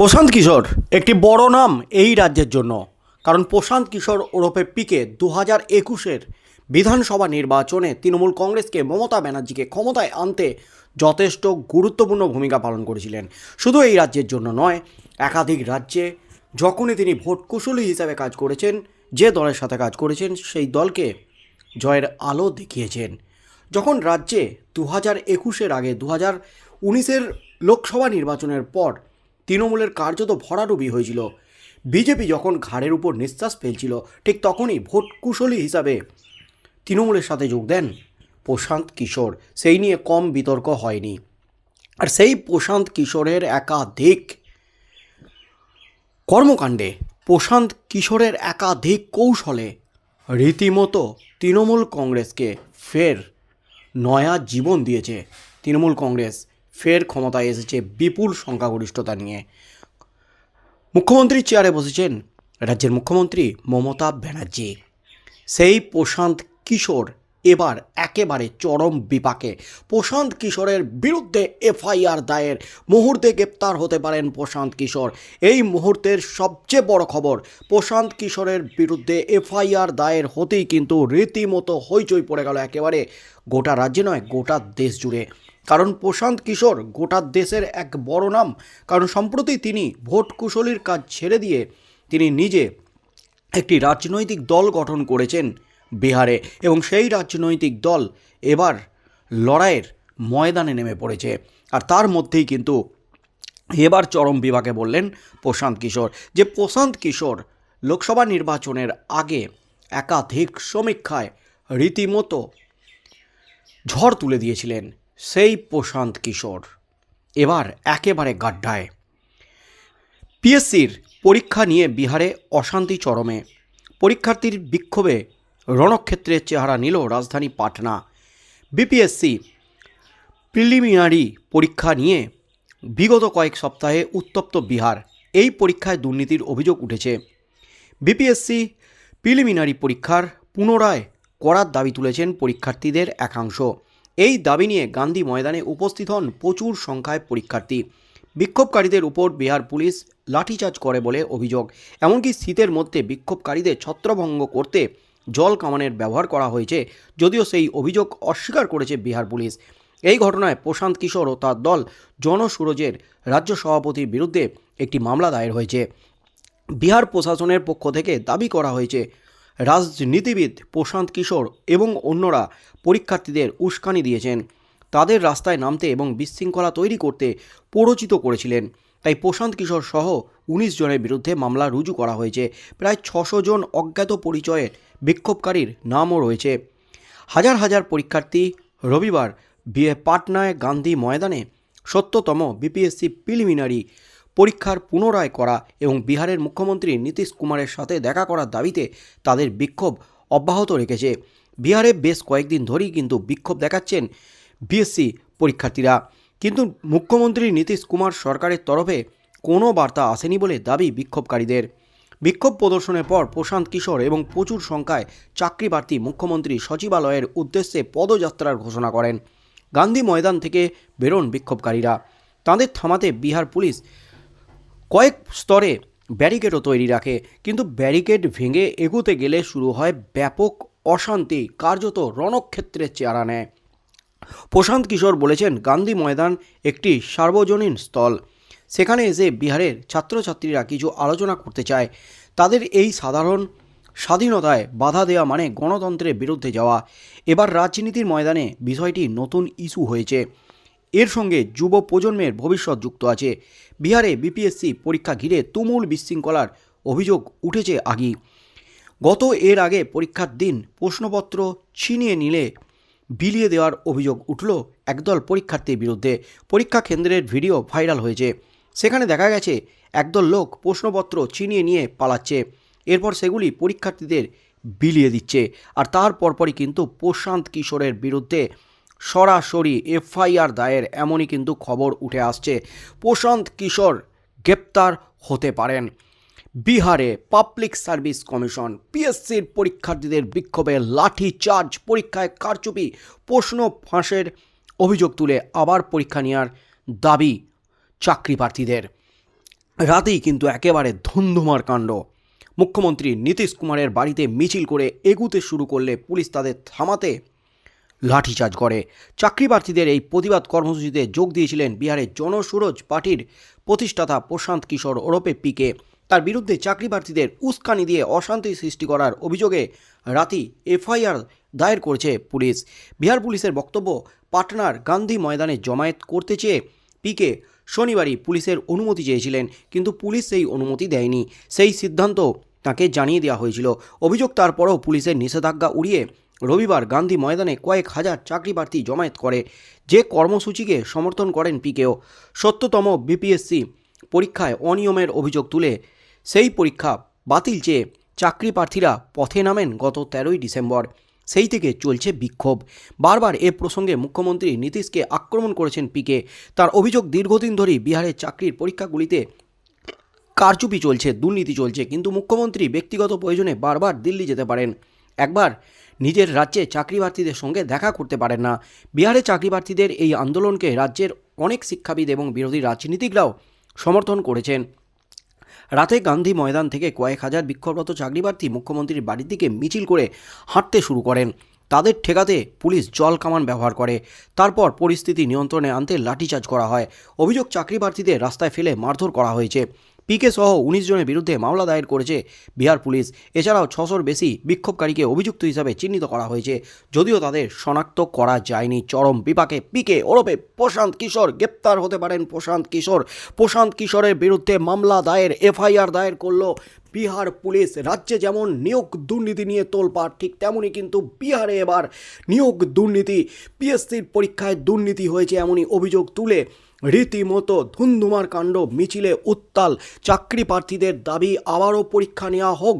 প্রশান্ত কিশোর, একটি বড় নাম এই রাজ্যের জন্য। কারণ প্রশান্ত কিশোর ওরফে পিকে দু হাজার একুশের বিধানসভা নির্বাচনে তৃণমূল কংগ্রেসকে মমতা ব্যানার্জিকে ক্ষমতায় আনতে যথেষ্ট গুরুত্বপূর্ণ ভূমিকা পালন করেছিলেন। শুধু এই রাজ্যের জন্য নয়, একাধিক রাজ্যে যখনই তিনি ভোট কুশলী হিসাবে কাজ করেছেন, যে দলের সাথে কাজ করেছেন, সেই দলকে জয়ের আলো দেখিয়েছেন। যখন রাজ্যে দু হাজার একুশের আগে দু হাজার উনিশের লোকসভা নির্বাচনের পর তৃণমূলের কার্যত ভরাডুবি হয়েছিল। বিজেপি যখন ঘাড়ের উপর নিঃশ্বাস ফেলছিল, ঠিক তখনই ভোট কুশলী হিসাবে তৃণমূলের সাথে যোগ দেন প্রশান্ত কিশোর। সেই নিয়ে কম বিতর্ক হয়নি। আর সেই প্রশান্ত কিশোরের একাধিক কর্মকাণ্ডে, প্রশান্ত কিশোরের একাধিক কৌশলে রীতিমতো তৃণমূল কংগ্রেসকে ফের নয়া জীবন দিয়েছে তৃণমূল কংগ্রেস। ফের ক্ষমতায় এসেছে বিপুল সংখ্যাগরিষ্ঠতা নিয়ে। মুখ্যমন্ত্রীর চেয়ারে বসেছেন রাজ্যের মুখ্যমন্ত্রী মমতা ব্যানার্জি। সেই প্রশান্ত কিশোর এবার একেবারে চরম বিপাকে। প্রশান্ত কিশোরের বিরুদ্ধে এফআইআর দায়ের মুহূর্তে গ্রেপ্তার হতে পারেন প্রশান্ত কিশোর। এই মুহূর্তের সবচেয়ে বড় খবর, প্রশান্ত কিশোরের বিরুদ্ধে এফআইআর দায়ের হতেই কিন্তু রীতিমতো হইচই পড়ে গেল একেবারে। গোটা রাজ্যে নয়, গোটা দেশ জুড়ে। কারণ প্রশান্ত কিশোর গোটা দেশের এক বড় নাম। কারণ সম্প্রতি তিনি ভোট কুশলীর কাজ ছেড়ে দিয়ে তিনি নিজে একটি রাজনৈতিক দল গঠন করেছেন বিহারে এবং সেই রাজনৈতিক দল এবার লড়াইয়ের ময়দানে নেমে পড়েছে। আর তার মধ্যেই কিন্তু এবার চরম বিভাগে বললেন প্রশান্ত কিশোর। যে প্রশান্ত কিশোর লোকসভা নির্বাচনের আগে একাধিক সমীক্ষায় রীতিমতো ঝড় তুলে দিয়েছিলেন। সেই প্রশান্ত কিশোর। এবার একেবারে গাড্ডায়। পিএসসির পরীক্ষা নিয়ে বিহারে অশান্তি চরমে। পরীক্ষার্থীর বিক্ষোভে রণক্ষেত্রের চেহারা নিল রাজধানী পাটনা। বিপিএসসি প্রিলিমিনারি পরীক্ষা নিয়ে বিগত কয়েক সপ্তাহে উত্তপ্ত বিহার। এই পরীক্ষায় দুর্নীতির অভিযোগ উঠেছে। বিপিএসসি প্রিলিমিনারি পরীক্ষার পুনরায় করার দাবি তুলেছেন পরীক্ষার্থীদের একাংশ। এই দাবি নিয়ে গান্ধী ময়দানে উপস্থিত হন প্রচুর সংখ্যায় পরীক্ষার্থী। বিক্ষোভকারীদের উপর বিহার পুলিশ লাঠিচার্জ করে বলে অভিযোগ। এমনকি শীতের মধ্যে বিক্ষোভকারীদের ছত্রভঙ্গ করতে জল কামানের ব্যবহার করা হয়েছে, যদিও সেই অভিযোগ অস্বীকার করেছে বিহার পুলিশ। এই ঘটনায় প্রশান্ত কিশোর ও তার দল জনসুরজের রাজ্য সভাপতির বিরুদ্ধে একটি মামলা দায়ের হয়েছে। বিহার প্রশাসনের পক্ষ থেকে দাবি করা হয়েছে রাজনীতিবিদ প্রশান্ত কিশোর এবং অন্যরা পরীক্ষার্থীদের উস্কানি দিয়েছেন। তাদের রাস্তায় নামতে এবং বিশৃঙ্খলা তৈরি করতে প্ররোচিত করেছিলেন। তাই প্রশান্ত কিশোর সহ উনিশ জনের বিরুদ্ধে মামলা রুজু করা হয়েছে। প্রায় ছশো জন অজ্ঞাত পরিচয়ের বিক্ষোভকারীর নামও রয়েছে। হাজার হাজার পরীক্ষার্থী রবিবার বিয়ে পাটনায় গান্ধী ময়দানে সত্যতম বিপিএসসি প্রিলিমিনারি পরীক্ষার পুনরায় করা এবং বিহারের মুখ্যমন্ত্রী নীতিশ কুমারের সাথে দেখা করার দাবিতে তাদের বিক্ষোভ অব্যাহত রেখেছে। বিহারে বেশ কয়েকদিন ধরেই কিন্তু বিক্ষোভ দেখাচ্ছেন বিএসসি পরীক্ষার্থীরা। কিন্তু মুখ্যমন্ত্রী নীতিশ কুমার সরকারের তরফে কোনো বার্তা আসেনি বলে দাবি বিক্ষোভকারীদের। বিক্ষোভ প্রদর্শনের পর প্রশান্ত কিশোর এবং প্রচুর সংখ্যায় চাকরি প্রার্থী মুখ্যমন্ত্রী সচিবালয়ের উদ্দেশ্যে পদযাত্রার ঘোষণা করেন। গান্ধী ময়দান থেকে বেরোন বিক্ষোভকারীরা। তাঁদের থামাতে বিহার পুলিশ কয়েক স্তরে ব্যারিকেডও তৈরি রাখে, কিন্তু ব্যারিকেড ভেঙে এগোতে গেলে শুরু হয় ব্যাপক অশান্তি, কার্যত রণক্ষেত্রের চেহারা নেয়। প্রশান্ত কিশোর বলেছেন, গান্ধী ময়দান একটি সার্বজনীন স্থল। সেখানে এসে বিহারের ছাত্রছাত্রীরা কিছু আলোচনা করতে চায়। তাদের এই সাধারণ স্বাধীনতায় বাধা দেওয়া মানে গণতন্ত্রের বিরুদ্ধে যাওয়া। এবার রাজনীতির ময়দানে বিষয়টি নতুন ইস্যু হয়েছে। এর সঙ্গে যুব প্রজন্মের ভবিষ্যৎ যুক্ত আছে। বিহারে বিপিএসসি পরীক্ষা ঘিরে তুমুল বিশৃঙ্খলার অভিযোগ উঠেছে আগেই। গত এর আগে পরীক্ষার দিন প্রশ্নপত্র ছিনিয়ে নিলে বিলিয়ে দেওয়ার অভিযোগ উঠল একদল পরীক্ষার্থীর বিরুদ্ধে। পরীক্ষা কেন্দ্রের ভিডিও ভাইরাল হয়েছে। সেখানে দেখা গেছে, একদল লোক প্রশ্নপত্র ছিনিয়ে নিয়ে পালাচ্ছে। এরপর সেগুলি পরীক্ষার্থীদের বিলিয়ে দিচ্ছে। আর তার পরপরই কিন্তু প্রশান্ত কিশোরের বিরুদ্ধে সরাসরি এফআইআর দায়ের, এমনই কিন্তু খবর উঠে আসছে। প্রশান্ত কিশোর গ্রেপ্তার হতে পারেন। বিহারে পাবলিক সার্ভিস কমিশন, পিএসসির পরীক্ষার্থীদের বিক্ষোভে লাঠি চার্জ, পরীক্ষায় কারচুপি, প্রশ্ন ফাঁসের অভিযোগ তুলে আবার পরীক্ষা নেওয়ার দাবি চাকরি প্রার্থীদের। রাতেই কিন্তু একেবারে ধুন্ধুমার কাণ্ড। মুখ্যমন্ত্রী নীতিশ কুমারের বাড়িতে মিছিল করে এগুতে শুরু করলে পুলিশ তাদের থামাতে লাঠিচার্জ করে। চাকরি প্রার্থীদের এই প্রতিবাদ কর্মসূচিতে যোগ দিয়েছিলেন বিহারের জনসুরজ পার্টির প্রতিষ্ঠাতা প্রশান্ত কিশোর ওরপে পিকে। তার বিরুদ্ধে চাকরি প্রার্থীদের উস্কানি দিয়ে অশান্তি সৃষ্টি করার অভিযোগে রাতি এফআইআর দায়ের করেছে পুলিশ। বিহার পুলিশের বক্তব্য, পাটনার গান্ধী ময়দানে জমায়েত করতে চেয়ে পিকে শনিবারই পুলিশের অনুমতি চেয়েছিলেন, কিন্তু পুলিশ সেই অনুমতি দেয়নি। সেই সিদ্ধান্ত তাকে জানিয়ে দেওয়া হয়েছিল। অভিযোগ তারপরও পুলিশের নিষেধাজ্ঞা উড়িয়ে রবিবার গান্ধী ময়দানে কয়েক হাজার চাকরি প্রার্থী জমায়েত করে, যে কর্মসূচিকে সমর্থন করেন পিকেও। সত্যতম বিপিএসসি পরীক্ষায় অনিয়মের অভিযোগ তুলে, সেই পরীক্ষা বাতিল চেয়ে চাকরি প্রার্থীরা পথে নামেন গত তেরোই ডিসেম্বর। সেই থেকে চলছে বিক্ষোভ। বারবার এ প্রসঙ্গে মুখ্যমন্ত্রী নীতিশকে আক্রমণ করেছেন পিকে। তার অভিযোগ, দীর্ঘদিন ধরেই বিহারের চাকরির পরীক্ষাগুলিতে কারচুপি চলছে, দুর্নীতি চলছে, কিন্তু মুখ্যমন্ত্রী ব্যক্তিগত প্রয়োজনে বারবার দিল্লি যেতে পারেন। একবার নিজের রাজ্যে চাকরি প্রার্থীদের সঙ্গে দেখা করতে পারেন না। বিহারে চাকরি প্রার্থীদের এই আন্দোলনকে রাজ্যের অনেক শিক্ষাবিদ এবং বিরোধী রাজনীতিকরাও সমর্থন করেছেন। রাতে গান্ধী ময়দান থেকে কয়েক হাজার বিক্ষোভরত চাকরিপ্রার্থী মুখ্যমন্ত্রীর বাড়ির দিকে মিছিল করে হাঁটতে শুরু করেন। তাদের ঠেকাতে পুলিশ জল কামান ব্যবহার করে। তারপর পরিস্থিতি নিয়ন্ত্রণে আনতে লাঠিচার্জ করা হয়। অভিযোগ চাকরি প্রার্থীদের রাস্তায় ফেলে মারধর করা হয়েছে। পিকে সহ উনিশ জনের বিরুদ্ধে মামলা দায়ের করেছে বিহার পুলিশ। এছাড়াও ছশোর বেশি বিক্ষোভকারীকে অভিযুক্ত হিসাবে চিহ্নিত করা হয়েছে। যদিও তাদের শনাক্ত করা যায়নি। চরম বিপাকে পিকে ওরফে প্রশান্ত কিশোর গ্রেপ্তার হতে পারেন প্রশান্ত কিশোর। প্রশান্ত কিশোরের বিরুদ্ধে মামলা দায়ের, এফআইআর দায়ের করল বিহার পুলিশ। রাজ্যে যেমন নিয়োগ দুর্নীতি নিয়ে তোলপাড়, ঠিক তেমনই কিন্তু বিহারে এবার নিয়োগ দুর্নীতি। পিএসসির পরীক্ষায় দুর্নীতি হয়েছে এমনই অভিযোগ তুলে রীতিমতো ধুন্ধুমার কাণ্ড, মিছিলে উত্তাল, চাকরি প্রার্থীদের দাবি আবারও পরীক্ষা নেওয়া হোক।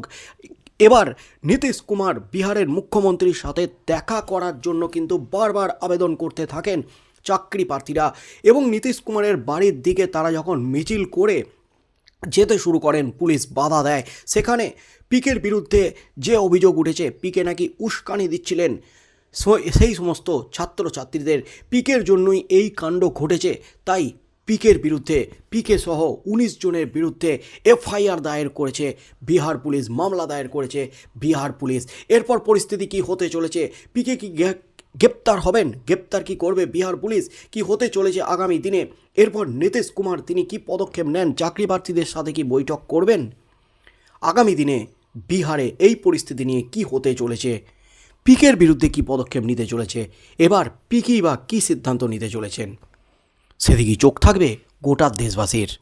এবার নীতিশ কুমার বিহারের মুখ্যমন্ত্রীর সাথে দেখা করার জন্য কিন্তু বারবার আবেদন করতে থাকেন চাকরি প্রার্থীরা এবং নীতিশ কুমারের বাড়ির দিকে তারা যখন মিছিল করে যেতে শুরু করেন, পুলিশ বাধা দেয়। সেখানে পিকের বিরুদ্ধে যে অভিযোগ উঠেছে, পিকে নাকি উস্কানি দিচ্ছিলেন সেই সমস্ত ছাত্রছাত্রীদের পিকের জন্যই এই কাণ্ড ঘটেছে। তাই পিকের বিরুদ্ধে, পিকে সহ উনিশ জনের বিরুদ্ধে এফআইআর দায়ের করেছে, বিহার পুলিশ মামলা দায়ের করেছে, বিহার পুলিশ। এরপর পরিস্থিতি কি হতে চলেছে? পিকে কি গ্রেপ্তার হবেন? গ্রেপ্তার কি করবে বিহার পুলিশ? কি হতে চলেছে আগামী দিনে? এরপর নীতিশ কুমার, তিনি কি পদক্ষেপ নেন? চাকরি প্রার্থীদের সাথে কি বৈঠক করবেন? আগামী দিনে বিহারে এই পরিস্থিতি নিয়ে কি হতে চলেছে? পিকের বিরুদ্ধে কি পদক্ষেপ নিতে চলেছে? এবার পিকি বা কী সিদ্ধান্ত নিতে চলেছেন? সেদিকেই চোখ থাকবে গোটা দেশবাসীর।